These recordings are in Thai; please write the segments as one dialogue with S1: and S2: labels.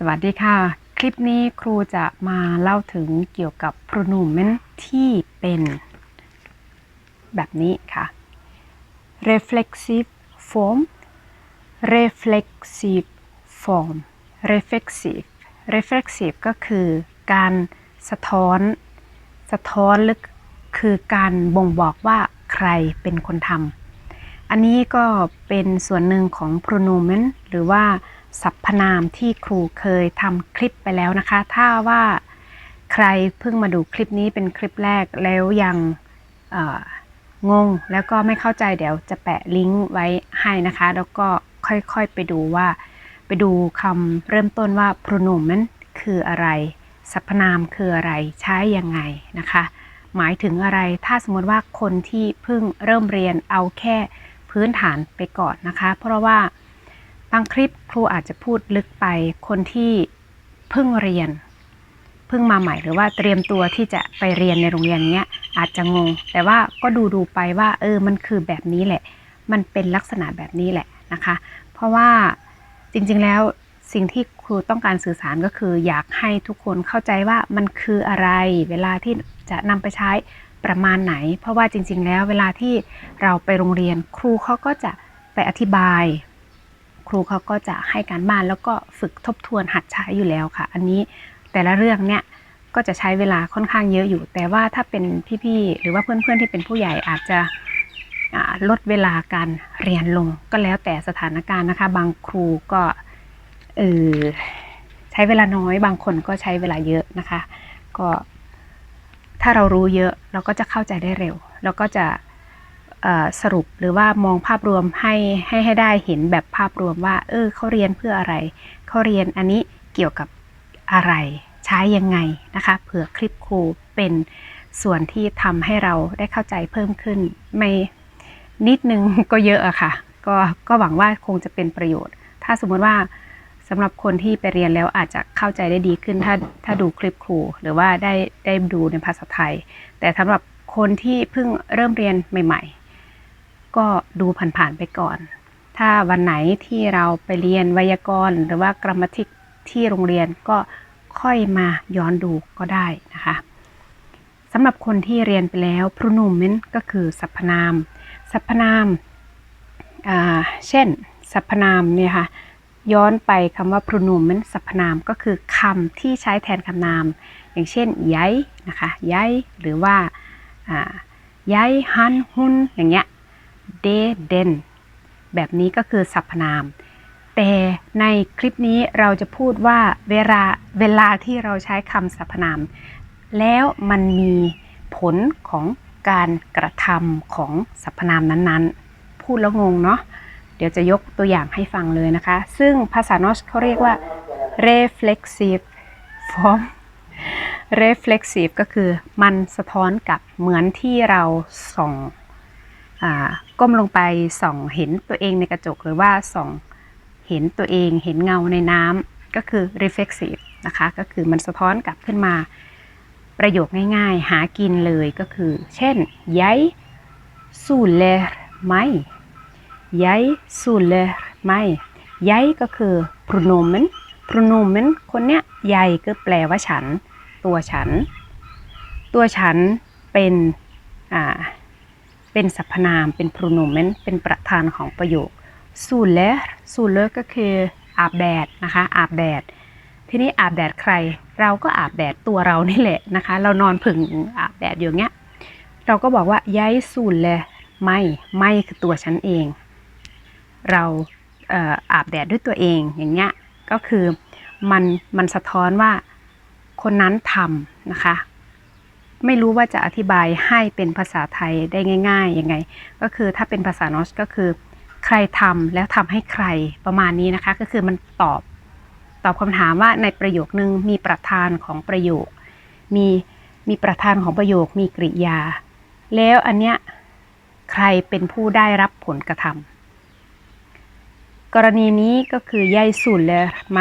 S1: สวัสดีค่ะ คลิปนี้ครูจะมาเล่าถึงเกี่ยวกับ pronomen ที่เป็นแบบนี้ค่ะ reflexive form reflexive form reflexive reflexive ก็คือการสะท้อน สะท้อนหรือคือการบ่งบอกว่าใครเป็นคนทำอันนี้ก็เป็นส่วนหนึ่งของ pronomen หรือว่า สรรพนามที่ครูเคยทำคลิปไปแล้วนะคะ ถ้าว่าใครเพิ่งมาดูคลิปนี้เป็นคลิปแรกแล้วยังงงแล้วก็ไม่เข้าใจเดี๋ยวจะแปะลิงก์ไว้ให้นะคะ แล้วก็ค่อยๆไปดูว่า ไปดูคำเริ่มต้นว่า pronomen คืออะไรสรรพนามคืออะไรใช้ยังไงนะคะ หมายถึงอะไรถ้าสมมติว่าคนที่เพิ่งเริ่มเรียนเอาแค่พื้นฐานไปก่อนนะคะ เพราะว่า บางคลิปครูอาจจะพูดลึกไปคนที่เพิ่งเรียนเพิ่งมาใหม่หรือว่าเตรียมตัวที่จะไปเรียนในโรงเรียนเนี้ยอาจจะงง แต่ว่าก็ดูดูไปว่า เออมันคือแบบนี้แหละ มันเป็นลักษณะแบบนี้แหละนะคะ เพราะว่าจริงๆแล้วสิ่งที่ครูต้องการสื่อสารก็คือ อยากให้ทุกคนเข้าใจว่ามันคืออะไร เวลาที่จะนำไปใช้ประมาณไหน เพราะว่าจริง ๆ แล้วเวลาที่เราไปโรงเรียนครูเขาก็จะไปอธิบาย ครูเขาก็จะให้การบ้านแล้วก็ฝึกทบทวนหัดใช้อยู่แล้วค่ะ อันนี้แต่ละเรื่องเนี่ยก็จะใช้เวลาค่อนข้างเยอะอยู่ แต่ว่าถ้าเป็นพี่ๆหรือว่าเพื่อนๆที่เป็นผู้ใหญ่อาจจะลดเวลาการเรียนลงก็แล้วแต่สถานการณ์นะคะ บางครูก็เออใช้เวลาน้อย บางคนก็ใช้เวลาเยอะนะคะ ก็ถ้าเรารู้เยอะเราก็จะเข้าใจได้เร็ว แล้วก็จะ สรุปหรือว่ามองภาพรวมให้ให้ให้ได้เห็นแบบภาพรวมว่า เออเขาเรียนเพื่ออะไรเขาเรียนอันนี้เกี่ยวกับอะไรใช้ยังไงนะคะเผื่อคลิปครูเป็นส่วนที่ทำให้เราได้เข้าใจเพิ่มขึ้น ไม่นิดนึงก็เยอะอะค่ะ ก็ก็หวังว่าคงจะเป็นประโยชน์ ถ้าสมมติว่าสำหรับคนที่ไปเรียนแล้วอาจจะเข้าใจได้ดีขึ้นถ้าถ้าดูคลิปครู หรือว่าได้ได้ดูในภาษาไทย แต่สำหรับคนที่เพิ่งเริ่มเรียนใหม่ ๆ ก็ดูผ่านๆไปก่อน ถ้าวันไหนที่เราไปเรียนไวยากรณ์ หรือว่ากรรมติกที่โรงเรียนก็ค่อยมาย้อนดูก็ได้นะคะสำหรับคนที่เรียนไปแล้ว pronomen ก็คือสรรพนาม สรรพนามาเช่น สรรพนามเนี่ยค่ะย้อนไปคำว่า pronomen สรรพนามก็คือคำที่ใช้แทนคำนาม อย่างเช่นย้ายนะคะย้ายหรือว่าอ่าย้ายฮันหุนอย่างเงี้ย เดเดนแบบนี้ก็คือสรรพนาม แต่ในคลิปนี้เราจะพูดว่าเวลาเวลาที่เราใช้คำสรรพนาม แล้วมันมีผลของการกระทำของสรรพนามนั้นๆ พูดแล้วงงเนาะเดี๋ยวจะยกตัวอย่างให้ฟังเลยนะคะ ซึ่งภาษานอชเขาเรียกว่า reflexive form reflexive ก็คือมันสะท้อนกับเหมือนที่เราส่อง ก้มลงไปส่องเห็นตัวเองในกระจก หรือว่าส่องเห็นตัวเองเห็นเงาในน้ำก็คือ reflexive นะคะก็คือมันสะท้อนกลับขึ้นมาประโยคง่ายๆ หากินเลยก็คือ เช่น jeg soler meg jeg soler meg jeg ก็คือ pronomen pronomen คนเนี้ย jeg ก็แปลว่าฉัน ตัวฉัน ตัวฉันเป็นอ่า เป็นสรรพนาม เป็น pronomen เป็นประธานของประโยค soler soler ก็คืออาบแดดนะคะ อาบแดด ทีนี้อาบแดดใคร เราก็อาบแดดตัวเรานี่แหละนะคะ เรานอนผึ่งอาบแดดอยู่เงี้ย เราก็บอกว่าย้ายสูเลยไม่ ไม่คือตัวฉันเอง เราเอ่ออาบแดดด้วยตัวเอง อย่างเงี้ย ก็คือมันมันสะท้อนว่าคนนั้นทำนะคะ ไม่รู้ว่าจะอธิบายให้เป็นภาษาไทยได้ง่ายๆยังไง ก็คือถ้าเป็นภาษานอสก็คือ ใครทำแล้วทำให้ใครประมาณนี้นะคะ ก็คือมันตอบตอบคำถามว่าในประโยคนึงมีประธานของประโยค มีมีประธานของประโยคมีกริยา แล้วอันเนี้ยใครเป็นผู้ได้รับผลกระทำกรณีนี้ก็คือยายสุนเลยไหม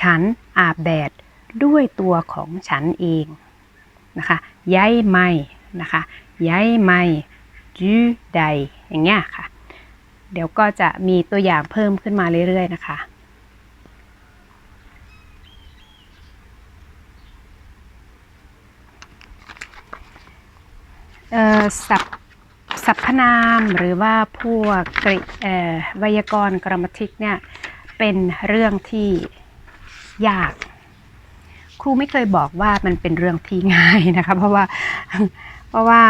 S1: ฉันอาบแดดด้วยตัวของฉันเอง นะคะย้ายไม่นะคะย้ายไม่จูใดอย่างเงี้ยค่ะ เดี๋ยวก็จะมีตัวอย่างเพิ่มขึ้นมาเรื่อยๆนะคะสัพสัพนามหรือว่าพวกไวยากรณ์กรมติกเนี่ยเป็นเรื่องที่ยาก ครูไม่เคยบอกว่ามันเป็นเรื่องที่ง่ายนะคะเพราะว่าเพราะว่า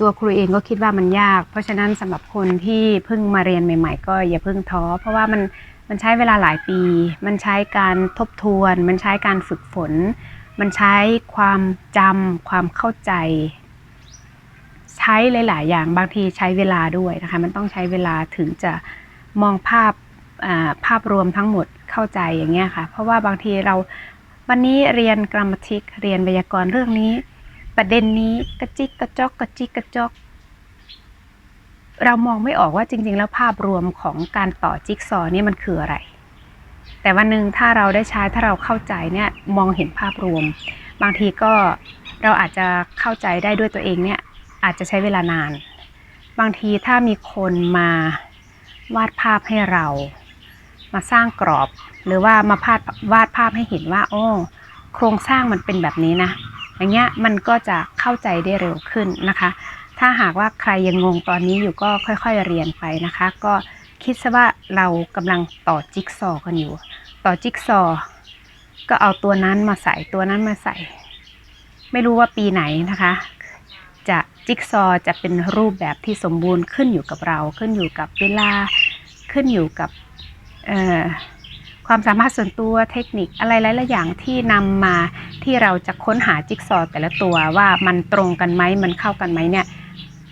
S1: ตัวครูเองก็คิดว่ามันยาก เพราะฉะนั้นสำหรับคนที่เพิ่งมาเรียนใหม่ ๆ ก็อย่าเพิ่งท้อ เพราะว่ามันมันใช้เวลาหลายปี มันใช้การทบทวน มันใช้การฝึกฝน มันใช้ความจำความเข้าใจ ใช้หลาย ๆ อย่างบางทีใช้เวลาด้วยนะคะมันต้องใช้เวลาถึงจะมองภาพภาพรวมทั้งหมดเข้าใจอย่างเงี้ยค่ะ เพราะว่าบางทีเรา วันนี้เรียนกรรมทิกเรียนไวยากรณ์เรื่องนี้ ประเด็นนี้กระจิกกระจอกกระจิกกระจอกเรามองไม่ออกว่าจริง ๆ แล้วภาพรวมของการต่อจิ๊กซอนี่มันคืออะไร แต่วันหนึ่งถ้าเราได้ใช้ถ้าเราเข้าใจเนี่ยมองเห็นภาพรวม บางทีก็เราอาจจะเข้าใจได้ด้วยตัวเองเนี่ยอาจจะใช้เวลานาน บางทีถ้ามีคนมาวาดภาพให้เรา มาสร้างกรอบ หรือว่ามาพาดวาดภาพให้เห็นว่า โอ้โครงสร้างมันเป็นแบบนี้นะ อย่างเงี้ยมันก็จะเข้าใจได้เร็วขึ้นนะคะ ถ้าหากว่าใครยังงงตอนนี้อยู่ก็ค่อยๆเรียนไปนะคะ ก็คิดซะว่าเรากำลังต่อจิ๊กซอกันอยู่ ต่อจิ๊กซอ ก็เอาตัวนั้นมาใส่ตัวนั้นมาใส่ ไม่รู้ว่าปีไหนนะคะ จะจิ๊กซอจะเป็นรูปแบบที่สมบูรณ์ขึ้นอยู่กับเรา ขึ้นอยู่กับเวลาขึ้นอยู่กับเอ่อ ความสามารถส่วนตัวเทคนิคอะไรหลายๆอย่างที่นำมาที่เราจะค้นหาจิ๊กซอว์แต่ละตัวว่ามันตรงกันไหมมันเข้ากันไหมเนี่ย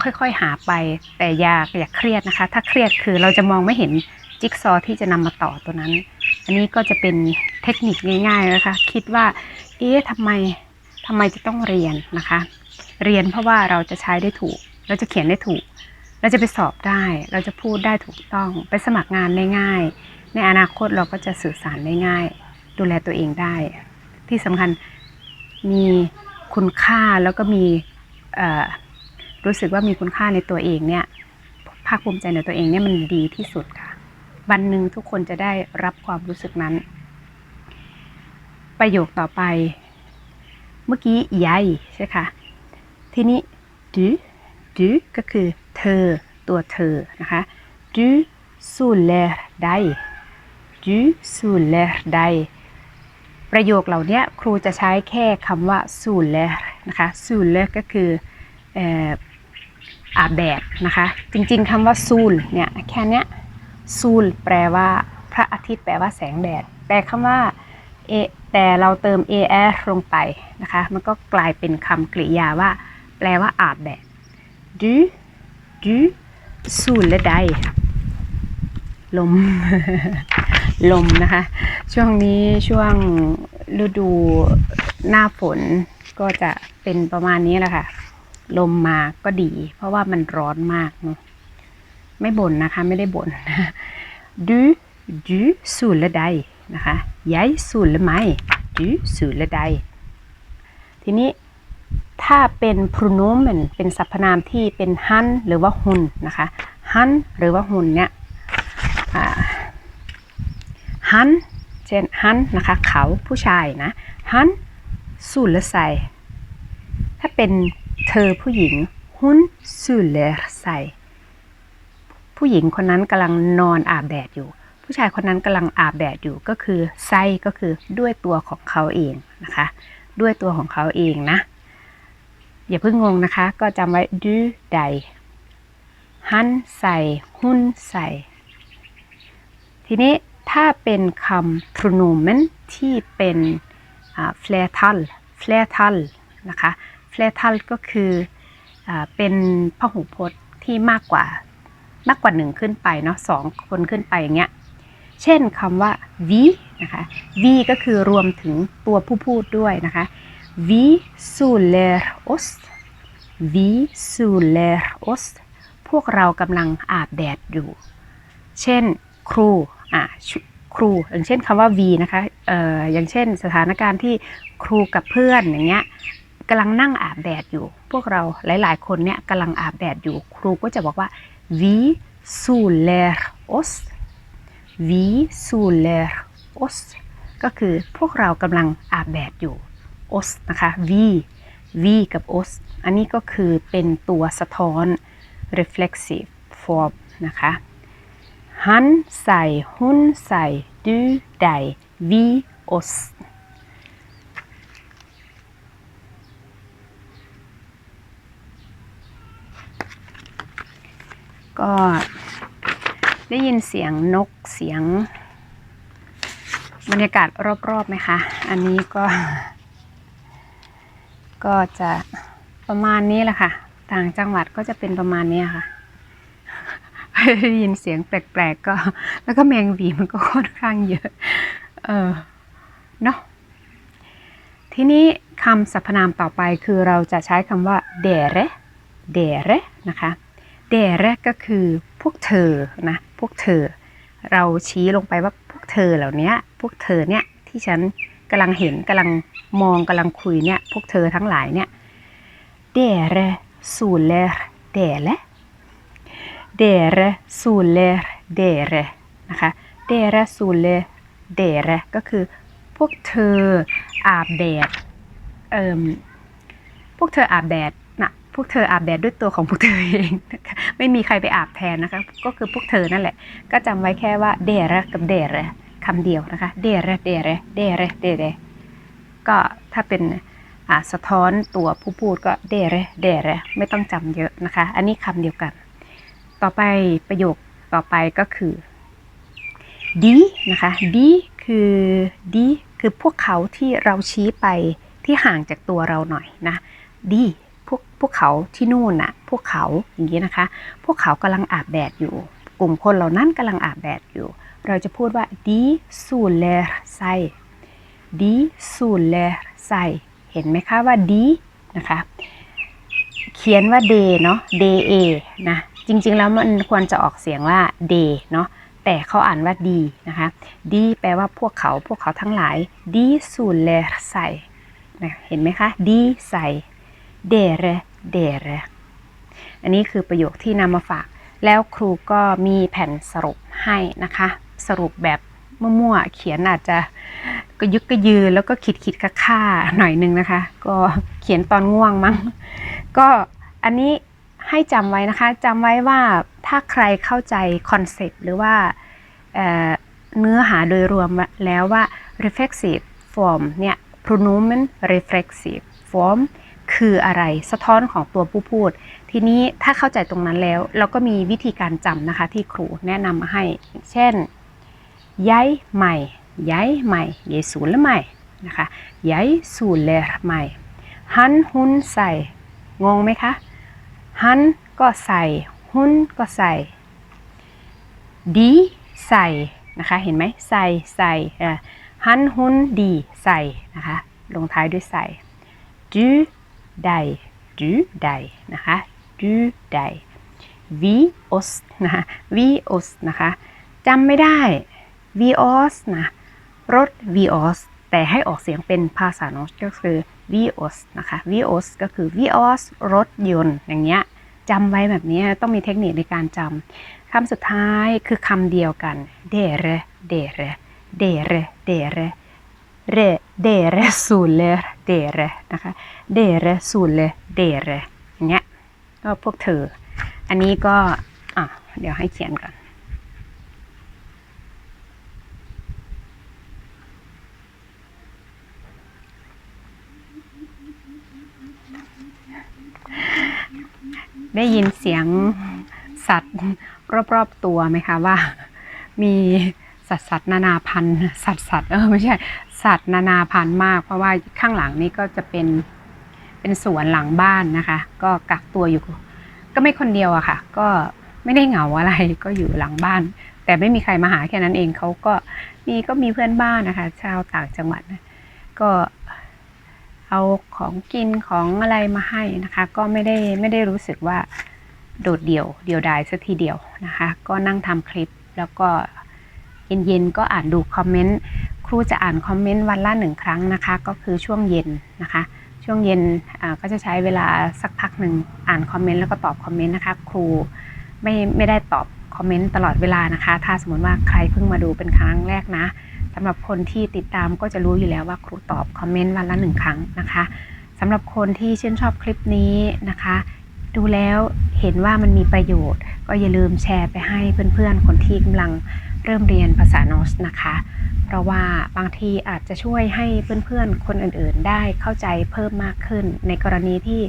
S1: ค่อยๆหาไปแต่อย่าอย่าเครียดนะคะ ถ้าเครียดคือเราจะมองไม่เห็นจิ๊กซอว์ที่จะนำมาต่อตัวนั้น อันนี้ก็จะเป็นเทคนิคง่ายๆนะคะ คิดว่า เอ๊ะทำไมทำไมจะต้องเรียนนะคะ เรียนเพราะว่าเราจะใช้ได้ถูก เราจะเขียนได้ถูก เราจะไปสอบได้ เราจะพูดได้ถูกต้อง ไปสมัครงานได้ง่าย ในอนาคตเราก็จะสื่อสารได้ง่าย ดูแลตัวเองได้ ที่สำคัญมีคุณค่าแล้วก็มีรู้สึกว่ามีคุณค่าในตัวเองเนี่ยภาคภูมิใจในตัวเองเนี่ยมันดีที่สุดค่ะ วันหนึ่งทุกคนจะได้รับความรู้สึกนั้น ประโยคต่อไป เมื่อกี้ยายใช่ค่ะ ทีนี้ du du ก็คือเธอตัวเธอนะคะ du soler deg du soler deg ประโยคเหล่านี้ครูจะใช้แค่คำว่า soler นะคะ soler ก็คืออาบแดดนะคะ จริงๆคำว่า sol เนี่ยแค่เนี้ย sool แปลว่าพระอาทิตย์แปลว่าแสงแดด แต่คำว่าเอแต่เราเติม er ลงไปนะคะ มันก็กลายเป็นคำกริยาว่า แปลว่าอาบแดด du du soler deg ลม ลมนะคะ ช่วงนี้ช่วงฤดูหน้าฝนก็จะเป็นประมาณนี้แหละค่ะ ลมมาก็ดี เพราะว่ามันร้อนมากเนอะไม่บ่นนะคะ ไม่ได้บ่น du du soler deg นะคะ jeg soler meg du soler deg ทีนี้ถ้าเป็น pronomen เป็นสรรพนามที่เป็น han หรือว่า hun นะคะ han หรือว่า hun เนี่ย อ่า han เช่น han นะคะเขาผู้ชายนะ han soler seg ถ้าเป็นเธอผู้หญิง hun soler seg ผู้หญิงคนนั้นกำลังนอนอาบแดดอยู่ ผู้ชายคนนั้นกำลังอาบแดดอยู่ก็คือไซก็คือด้วยตัวของเขาเองนะคะ ด้วยตัวของเขาเองนะ อย่าเพิ่งงงนะคะ ก็จำไว้ดูใดหันใส่หุ้นใส่ทีนี้ ถ้าเป็นคำ pronomen ที่เป็น flertal flertal นะคะ flertal ก็คืออเป็นพหูพจน์ที่มากกว่ามากกว่าหนึ่งขึ้นไปเนาะสองคนขึ้นไปอย่างเงี้ย เช่นคำว่า vi นะคะ vi ก็คือรวมถึงตัวผู้พูดด้วยนะคะ vi soler oss vi soler oss พวกเรากำลังอาบแดดอยู่ เช่นครู อะชุครูอย่างเช่นคำว่า v นะคะเอ่ออย่างเช่นสถานการณ์ที่ครูกับเพื่อนอย่างเงี้ยกำลังนั่งอาบแดดอยู่ พวกเราหลาย ๆ คนเนี่ยกำลังอาบแดดอยู่ ครูก็จะบอกว่า V soler os V soler os ก็คือพวกเรากำลังอาบแดดอยู่ os นะคะ v V กับ os อันนี้ก็คือเป็นตัวสะท้อน reflexive form นะคะ Han ใส่ hun ใส่ du ใด vi oss ก็ได้ยินเสียงนกเสียง บรรยากาศรอบๆไหมคะ อันนี้ก็ ก็จะประมาณนี้แหละค่ะ ต่างจังหวัดก็จะเป็นประมาณนี้ค่ะ ได้ยินเสียงแปลกๆก็ แล้วก็แมงวีมันก็ค่อนข้างเยอะ เออเนาะทีนี้คำสรรพนามต่อไปคือเราจะใช้คำว่า dere dere นะคะ dere ก็คือพวกเธอนะพวกเธอ เราชี้ลงไปว่าพวกเธอเหล่านี้พวกเธอเนี่ยที่ฉันกำลังเห็นกำลังมองกำลังคุยเนี่ยพวกเธอทั้งหลายเนี่ย dere soler dele dere soler dere นะคะ dere soler dere ก็คือพวกเธออาบแดดเอ่มพวกเธออาบแดดนะพวกเธออาบแดดด้วยตัวของพวกเธอเองนะคะไม่มีใครไปอาบแทนนะคะ ก็คือพวกเธอนั่นแหละ ก็จำไว้แค่ว่า dere กับ dere คำเดียวนะคะ dere dere dere dere ก็ถ้าเป็นสะท้อนตัวผู้พูดก็ dere dere ไม่ต้องจำเยอะนะคะ อันนี้คำเดียวกัน ต่อไปประโยคต่อไปก็คือดีนะคะดีคือดีคือพวกเขาที่เราชี้ไปที่ห่างจากตัวเราหน่อยนะดีพวกพวกเขาที่นู่นน่ะพวกเขาอย่างนี้นะคะ พวกเขากำลังอาบแดดอยู่ กลุ่มคนเหล่านั้นกำลังอาบแดดอยู่ เราจะพูดว่าดีสูเลไซดีสูเลไซเห็นไหมคะว่าดีนะคะ เขียนว่า day เนาะ day a นะ จริงๆแล้วมันควรจะออกเสียงว่า day เนาะแต่เขาอ่านว่าดีนะคะดีแปลว่าพวกเขาพวกเขาทั้งหลายดีสูเลใส่นะเห็นไหมคะดีใส่เดเรเดเรอันนี้คือประโยคที่นำมาฝาก แล้วครูก็มีแผ่นสรุปให้นะคะ สรุปแบบมั่วๆเขียนอาจจะก็ยึกก็ยืนแล้วก็คิดคิดค่าค่าๆหน่อยนึงนะคะ ก็เขียนตอนง่วงมั้งก็อันนี้ ให้จำไว้นะคะจำไว้ว่าถ้าใครเข้าใจคอนเซปต์หรือว่าเเนื้อหาโดยรวมแล้วว่า reflexive form เนี่ย pronomen reflexive form คืออะไรสะท้อนของตัวผู้พูด ทีนี้ถ้าเข้าใจตรงนั้นแล้ว เราก็มีวิธีการจำนะคะที่ครูแนะนำมาให้ เช่น ย้ายใหม่ ย้ายใหม่เยสูนย์และใหม่นะคะย้ายสูนย์เลใหม่ หันหุนใส่งงไหมคะ หันก็ใส่หุนก็ใส่ ดีใส่นะคะ เห็นไหมใส่ใส่อะหันหุนดีใส่นะคะ ลงท้ายด้วยใส่ดูใดดูใดนะคะดูใด vi os นะคะ vi os นะคะจำไม่ได้ vios นะรถ vios แต่ให้ออกเสียงเป็นภาษาโนสก็คือ vios นะคะ vios ก็คือ vios รถยนต์ อย่างเงี้ยจำไว้แบบนี้ต้องมีเทคนิคในการจำคำสุดท้ายคือคำเดียวกัน dere dere dere dere re dere sulle dere นะคะ dere sulle dere อย่างเงี้ยก็พวกเธอ อันนี้ก็ อะ เดี๋ยวให้เขียนก่อน ได้ยินเสียงสัตว์รอบๆตัวไหมคะว่า มีสัตว์สัตว์นานาพันธุ์สัตว์สัตว์เออไม่ใช่สัตว์นานาพันธุ์มาก เพราะว่าข้างหลังนี่ก็จะเป็นเป็นสวนหลังบ้านนะคะ ก็กักตัวอยู่ ก็ไม่คนเดียวอะค่ะ ก็ไม่ได้เหงาอะไรก็อยู่หลังบ้าน แต่ไม่มีใครมาหาแค่นั้นเองเขาก็มีก็มีเพื่อนบ้านนะคะ ชาวต่างจังหวัดก็ เอาของกินของอะไรมาให้นะคะ ก็ไม่ได้ไม่ได้รู้สึกว่าโดดเดี่ยวเดียวดายสักทีเดียวนะคะ ก็นั่งทำคลิปแล้วก็เย็นๆก็อ่านดูคอมเมนต์ครูจะอ่านคอมเมนต์วันละหนึ่งครั้งนะคะ ก็คือช่วงเย็นนะคะ ช่วงเย็นก็จะใช้เวลาสักพักหนึ่งอ่านคอมเมนต์แล้วก็ตอบคอมเมนต์นะคะ ครูไม่ไม่ได้ตอบคอมเมนต์ตลอดเวลานะคะ ถ้าสมมติว่าใครเพิ่งมาดูเป็นครั้งแรกนะ สำหรับคนที่ติดตามก็จะรู้อยู่แล้วว่าครูตอบคอมเมนต์วันละหนึ่งครั้งนะคะสำหรับคนที่ชื่นชอบคลิปนี้นะคะ ดูแล้วเห็นว่ามันมีประโยชน์ ก็อย่าลืมแชร์ไปให้เพื่อนๆ คนที่กำลังเริ่มเรียนภาษานอสนะคะ เพราะว่าบางทีอาจจะช่วยให้เพื่อนๆ คนอื่นๆ ได้เข้าใจเพิ่มมากขึ้น ในกรณีที่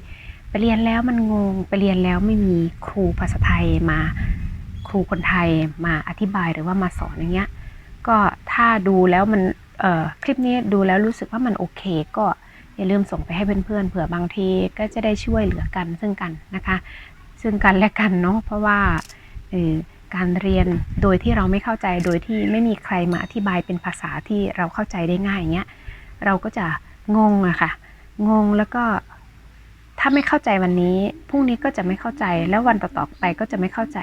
S1: ไปเรียนแล้วมันงงไปเรียนแล้วไม่มีครูภาษาไทยมาครูคนไทยมาอธิบายหรือว่ามาสอนอย่างเงี้ย ก็ถ้าดูแล้วมันคลิปนี้ดูแล้วรู้สึกว่ามันโอเค ก็อย่าลืมส่งไปให้เพื่อนๆเผื่อบางทีก็จะได้ช่วยเหลือกันซึ่งกันนะคะ ซึ่งกันและกันเนาะเพราะว่าการเรียนโดยที่เราไม่เข้าใจโดยที่ไม่มีใครมาอธิบายเป็นภาษาที่เราเข้าใจได้ง่ายอย่างเงี้ยเราก็จะงงอะค่ะงงแล้วก็ถ้าไม่เข้าใจวันนี้พรุ่งนี้ก็จะไม่เข้าใจแล้ววันต่อๆไปก็จะไม่เข้าใจ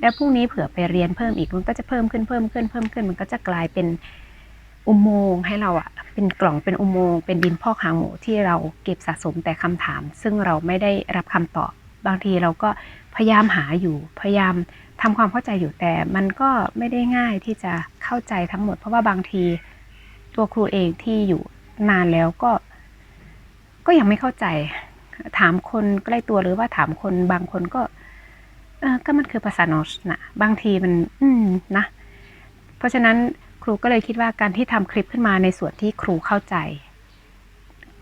S1: แล้วพรุ่งนี้เผื่อไปเรียนเพิ่มอีกมันก็จะเพิ่มขึ้นเพิ่มขึ้นเพิ่มขึ้น มันก็จะกลายเป็นอุโมงค์ให้เราอะเป็นกล่องเป็นอุโมงค์เป็นดินพอกหางหมูที่เราเก็บสะสมแต่คำถาม ซึ่งเราไม่ได้รับคำตอบ บางทีเราก็พยายามหาอยู่พยายามทำความเข้าใจอยู่แต่มันก็ไม่ได้ง่ายที่จะเข้าใจทั้งหมด เพราะว่าบางทีตัวครูเองที่อยู่นานแล้วก็ ก็ยังไม่เข้าใจ ถามคนใกล้ตัวหรือว่าถามคนบางคนก็ เออก็มันคือภาษานอสนะบางทีมัน อืมนะ เพราะฉะนั้นครูก็เลยคิดว่าการที่ทำคลิปขึ้นมาในส่วนที่ครูเข้าใจ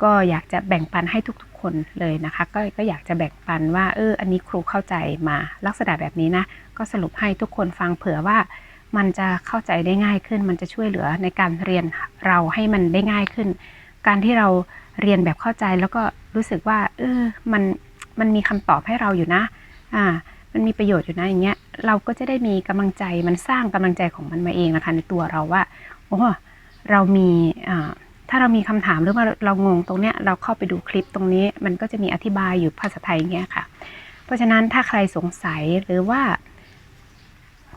S1: ก็อยากจะแบ่งปันให้ทุกๆ คนเลยนะคะ ก็ก็อยากจะแบ่งปันว่าเอออันนี้ครูเข้าใจมาลักษณะแบบนี้นะ ก็สรุปให้ทุกคนฟังเผื่อว่ามันจะเข้าใจได้ง่ายขึ้น มันจะช่วยเหลือในการเรียนเราให้มันได้ง่ายขึ้น การที่เราเรียนแบบเข้าใจแล้วก็รู้สึกว่า เออ มัน มันมีคำตอบให้เราอยู่นะ อ่า มันมีประโยชน์อยู่นะอย่างเงี้ย เราก็จะได้มีกำลังใจมันสร้างกำลังใจของมันมาเองนะคะ ในตัวเราว่าโอ้เรามีอ่าถ้าเรามีคำถามหรือว่าเรางงตรงเนี้ยเราเข้าไปดูคลิปตรงนี้มันก็จะมีอธิบายอยู่ภาษาไทยอย่างเงี้ยค่ะ เพราะฉะนั้นถ้าใครสงสัยหรือว่า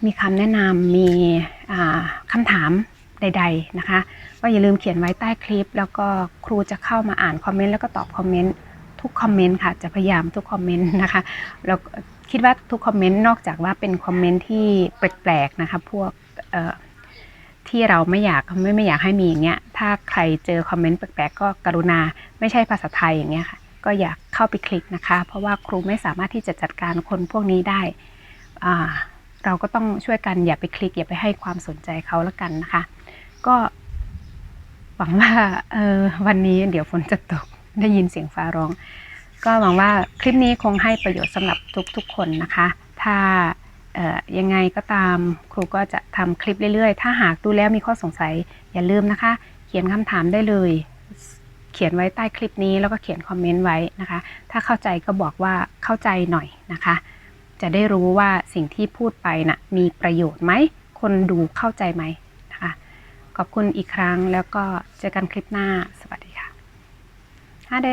S1: มีคำแนะนำมีอ่าคำถามใด ๆนะคะ ก็อย่าลืมเขียนไว้ใต้คลิป แล้วก็ครูจะเข้ามาอ่านคอมเมนต์แล้วก็ตอบคอมเมนต์ทุกคอมเมนต์ค่ะจะพยายามทุกคอมเมนต์นะคะแล้ว คิดว่าทุกคอมเมนต์นอกจากว่าเป็นคอมเมนต์ที่แปลกๆนะคะพวกที่เราไม่อยากไม่ไม่อยากให้มีอย่างเงี้ย ถ้าใครเจอคอมเมนต์แปลกๆก็กรุณาไม่ใช่ภาษาไทยอย่างเงี้ยค่ะ ก็อยากเข้าไปคลิกนะคะ เพราะว่าครูไม่สามารถที่จะจัดการคนพวกนี้ได้ เราก็ต้องช่วยกันอย่าไปคลิก อย่าไปให้ความสนใจเขาแล้วกันนะคะ ก็หวังว่าวันนี้เดี๋ยวฝนจะตกได้ยินเสียงฟ้าร้อง ก็หวังว่าคลิปนี้คงให้ประโยชน์สำหรับทุกๆคนนะคะ ถ้ายังไงก็ตามครูก็จะทำคลิปเรื่อยๆ ถ้าหากดูแล้วมีข้อสงสัยอย่าลืมนะคะ เขียนคำถามได้เลย เขียนไว้ใต้คลิปนี้แล้วก็เขียนคอมเมนต์ไว้นะคะ ถ้าเข้าใจก็บอกว่าเข้าใจหน่อยนะคะ จะได้รู้ว่าสิ่งที่พูดไปนะ่ะมีประโยชน์ไหม คนดูเข้าใจไหมนะคะ ขอบคุณอีกครั้งแล้วก็เจอกันคลิปหน้าสวัสดีค่ะฮาเด